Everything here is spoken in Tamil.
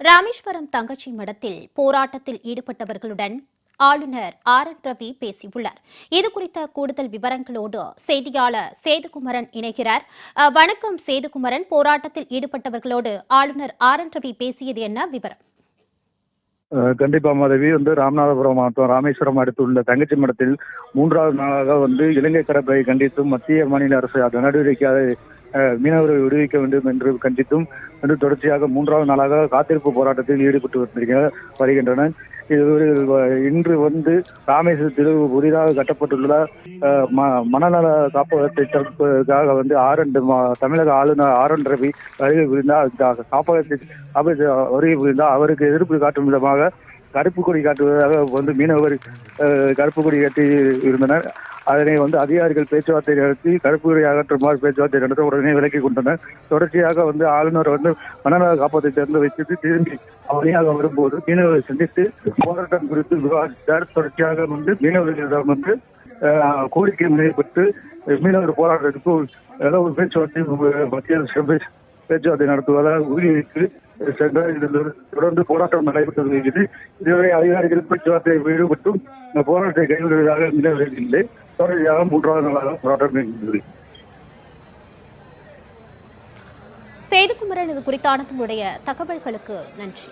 ராமேஸ்வரம் தங்கச்சி மடத்தில் போராட்டத்தில் ஈடுபட்டவர்களுடன் ஆளுநர் ஆர் என் ரவி பேசியுள்ளார். இது குறித்த கூடுதல் விவரங்களோடு செய்தியாளர் சேதுகுமரன் இணைகிறார். வணக்கம் சேதுகுமரன். போராட்டத்தில் ஈடுபட்டவர்களோடு ஆளுநர் ஆர் என் ரவி பேசியது என்ன விவரம்? கண்டிப்பா மாதவி. வந்து ராமநாதபுரம் மாவட்டம் ராமேஸ்வரம் அடுத்துள்ள தங்கச்சி மடத்தில் மூன்றாவது நாளாக வந்து இலங்கை கடற்படை கண்டித்து மத்திய மாநில அரசு நடவடிக்கையாக மீனவர்களை விடுவிக்க வேண்டும் என்று கண்டித்தும் வந்து தொடர்ச்சியாக மூன்றாவது நாளாக காத்திருப்பு போராட்டத்தில் ஈடுபட்டு வந்திருக்க- வருகின்றனர். இது இன்று வந்து ராமேஸ்வரத்தில் புதிதாக கட்டப்பட்டுள்ள ம- மனநல காப்பகத்தை தடுப்பதற்காக வந்து ஆர் என் தமிழக ஆளுநர் ஆர் என் ரவி வருகை புரிந்தார் காப்பகத்தை வருகை புரிந்தால் அவருக்கு எதிர்ப்பு காட்டும் விதமாக கருப்பு கொடி காட்டுவதாக வந்து மீனவர் கருப்பு கொடி காட்டி இருந்தனர். அதனை வந்து அதிகாரிகள் பேச்சுவார்த்தை நடத்தி கருப்புரை அகற்றுமாறு பேச்சுவார்த்தை நடத்த உடனே விலக்கி கொண்டனர். தொடர்ச்சியாக வந்து ஆளுநர் வந்து மனநல காப்பத்தை திறந்து வைத்து திரும்பி அவனியாக வரும்போது மீனவர்களை சந்தித்து போராட்டம் குறித்து விவாதித்தார். தொடர்ச்சியாக வந்து மீனவர்களிடம் வந்து கோரிக்கை முறைப்பட்டு மீனவர் போராட்டத்துக்கு ஏதோ ஒரு பேச்சுவார்த்தை மத்திய அரசு பேச்சுவார்த்தை நடத்துவதாக உறுதியளித்து சென்றார். தொடர்ந்து போராட்டம் நடைபெற்று வருகிறது இதுவரை அதிகாரிகள் பேச்சுவார்த்தை ஈடுபட்டும் போராட்டத்தை கைவிடுவதாக நிலவரவில்லை தொடர்ச்சியாக மூன்றாவது நாளாக போராட்டம் இது குறித்தான தன்னுடைய தகவல்களுக்கு நன்றி.